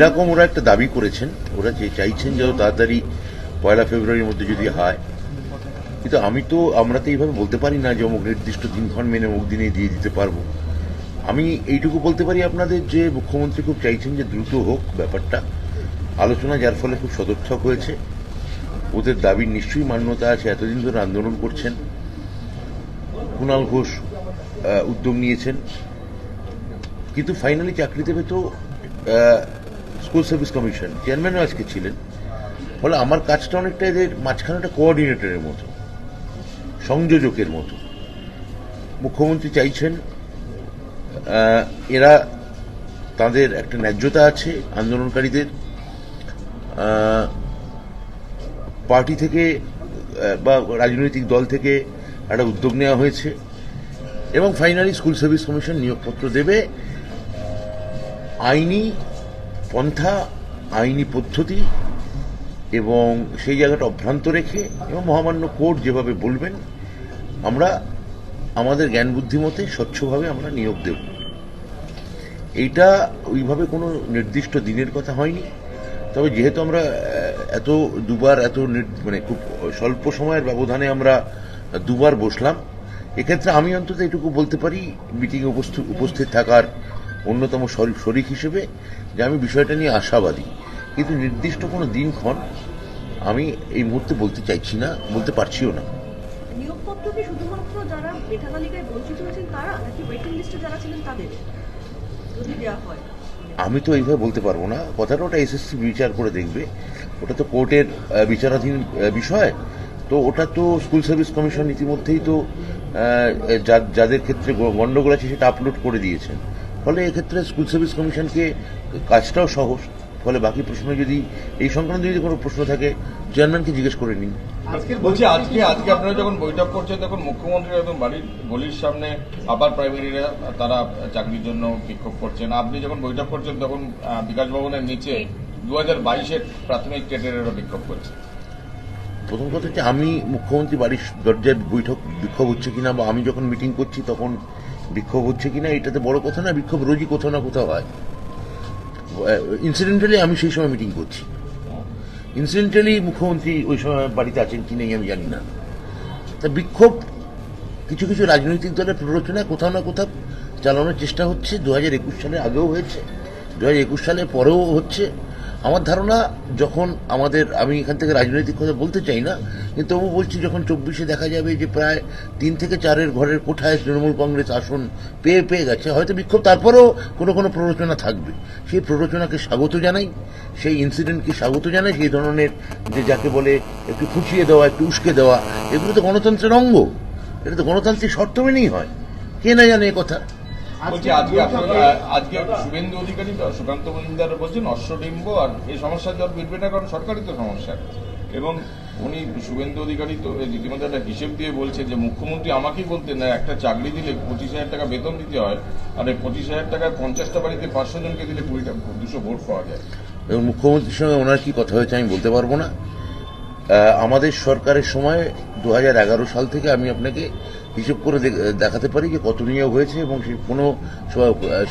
এরকম ওরা একটা দাবি করেছেন, ওরা যে চাইছেন যত তাড়াতাড়ি পয়লা ফেব্রুয়ারির মধ্যে যদি হয়। কিন্তু আমি তো, আমরা তো এইভাবে বলতে পারি না যে অমুক নির্দিষ্ট দিনক্ষণ মেনে অমুক দিনে দিয়ে দিতে পারব। আমি এইটুকু বলতে পারি আপনাদের যে মুখ্যমন্ত্রী খুব চাইছেন যে দ্রুত হোক ব্যাপারটা। আলোচনা যার ফলে খুব সদর্থক হয়েছে। ওদের দাবির নিশ্চয়ই মান্যতা আছে, এতদিন ধরে আন্দোলন করছেন। কুণাল ঘোষ উদ্যোগ নিয়েছেন। কিন্তু ফাইনালি চাকরি দেবে তো স্কুল সার্ভিস কমিশন, চেয়ারম্যানও আজকে ছিলেন। ফলে আমার কাজটা অনেকটা এদের মাঝখানে একটা কোঅর্ডিনেটরের মতো, সংযোজকের মতো। মুখ্যমন্ত্রী চাইছেন এরা তাদের একটা ন্যায্যতা আছে আন্দোলনকারীদের পার্টি থেকে বা রাজনৈতিক দল থেকে একটা উদ্যোগ নেওয়া হয়েছে। এবং ফাইনালি স্কুল সার্ভিস কমিশন নিয়োগপত্র দেবে। আইনি পন্থা, আইনি পদ্ধতি এবং সেই জায়গাটা অভ্রান্ত রেখে এবং মহামান্য কোর্ট যেভাবে বলবেন, আমরা আমাদের জ্ঞান বুদ্ধি মতে স্বচ্ছভাবে আমরা নিয়োগ দেব। এইটা ওইভাবে কোনো নির্দিষ্ট দিনের কথা হয়নি। তবে যেহেতু আমরা এত দুবার, এত মানে খুব স্বল্প সময়ের ব্যবধানে আমরা দুবার বসলাম, এক্ষেত্রে আমি অন্তত এটুকু বলতে পারি, মিটিংয়ে উপস্থিত থাকার অন্যতম শর- শরিক হিসেবে যে আমি বিষয়টা নিয়ে আশাবাদী। কিন্তু নির্দিষ্ট কোনো দিনক্ষণ আমি এই মুহূর্তে বলতে চাইছি না বলতে পারছিও না। আমি তো এইভাবে বলতে পারব না। কথাটা ওটা এসএসসি বিচার করে দেখবে। ওটা তো কোর্টের বিচারাধীন বিষয়। তো ওটা তো স্কুল সার্ভিস কমিশন ইতিমধ্যেই তো যাদের ক্ষেত্রে গ- গন্ডগোল আছে সেটা আপলোড করে দিয়েছেন। ফলে এক্ষেত্রে স্কুল সার্ভিস কমিশনকে কাজটাও সহজ। ফলে বাকি প্রশ্ন যদি এই সংক্রান্ত যদি কোনো প্রশ্ন থাকে চেয়ারম্যানকে জিজ্ঞেস করে নিন। বলছি আজকে আজকে আপনারা যখন বৈঠক করছেন তখন মুখ্যমন্ত্রী একদম বাড়ির গলির সামনে আবার প্রাইমারিরা তারা চাকরির জন্য বিক্ষোভ করছেন। আপনি যখন বৈঠক করছেন তখন আহ, বিকাশ ভবনের নিচে দু হাজার বাইশের প্রাথমিক টেটেরও বিক্ষোভ করছে। প্রথম কথা হচ্ছে আমি মুখ্যমন্ত্রী বাড়ির দরজায় বৈঠক বিক্ষোভ হচ্ছে কিনা বা আমি যখন মিটিং করছি তখন বিক্ষোভ হচ্ছে কিনা, এটাতে বড় কথা না, বিক্ষোভ রোজই কোথাও না কোথাও হয়। ইনসিডেন্টালি আমি সেই সময় মিটিং করছি। ইনসিডেন্টালি মুখ্যমন্ত্রী ওই সময় বাড়িতে আছেন কি নেই আমি জানি না। তা বিক্ষোভ কিছু কিছু রাজনৈতিক দলের প্ররোচনায় কোথাও না কোথাও চালানোর চেষ্টা হচ্ছে। দু হাজার একুশ সালে আগেও হয়েছে। দু হাজার একুশ সালে পরেও হচ্ছে। আমার ধারণা যখন আমাদের, আমি এখান থেকে রাজনৈতিক কথা বলতে চাই না, কিন্তু তবু বলছি যখন চব্বিশে দেখা যাবে যে প্রায় তিন থেকে চারের ঘরের কোঠায় তৃণমূল কংগ্রেস আসন পেয়ে পেয়ে গেছে, হয়তো বিক্ষোভ, তারপরেও কোনো কোনো প্ররোচনা থাকবে। সেই প্ররোচনাকে স্বাগত জানাই, সেই ইনসিডেন্টকে স্বাগত জানাই, সেই ধরনের যে যাকে বলে একটু খুশিয়ে দেওয়া, একটু উস্কে দেওয়া, এগুলো তো গণতন্ত্রের অঙ্গ। এটা তো গণতান্ত্রিক শর্ত মেনেই হয়। কে না জানে কথা? বলছি আজকে আপনারা আজকে শুভেন্দু অধিকারী বা সুকান্ত মজুমদার বলছেন অশ্বডিম্ব আর এই সমস্যার জল মিটবে না কারণ সরকারই তো সমস্যা। এবং উনি শুভেন্দু অধিকারী তো রীতিমতো একটা হিসেব দিয়ে বলছে যে মুখ্যমন্ত্রী আমাকেই বলতেন না একটা চাকরি দিলে পঁচিশ হাজার টাকা বেতন দিতে হয় আর এই পঁচিশ হাজার টাকায় পঞ্চাশটা বাড়িতে পাঁচশো জনকে দিলে কুড়িটা দুশো ভোট পাওয়া যায়। এবং মুখ্যমন্ত্রীর সঙ্গে ওনার কি কথা হয়েছে আমি বলতে পারব না। আহ, আমাদের সরকারের সময় দু হাজার এগারো সাল থেকে আমি আপনাকে হিসেব করে দেখাতে পারি যে কত নিয়োগ হয়েছে এবং কোনো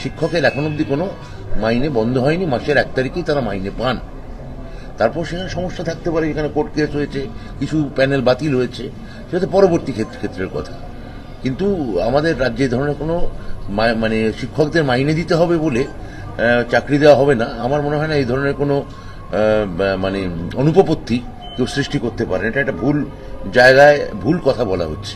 শিক্ষকের এখন অবধি কোনো মাইনে বন্ধ হয়নি, মাসের এক তারিখেই তারা মাইনে পান। তারপর সেখানে সমস্যা থাকতে পারে যেখানে কোর্ট কেস হয়েছে, কিছু প্যানেল বাতিল হয়েছে, সেটা পরবর্তী ক্ষেত্র- ক্ষেত্রের কথা। কিন্তু আমাদের রাজ্যে এই ধরনের কোনো মানে শিক্ষকদের মাইনে দিতে হবে বলে চাকরি দেওয়া হবে না। আমার মনে হয় না এই ধরনের কোনো মানে অনুপপত্তি কেউ সৃষ্টি করতে পারে। এটা একটা ভুল জায়গায় ভুল কথা বলা হচ্ছে।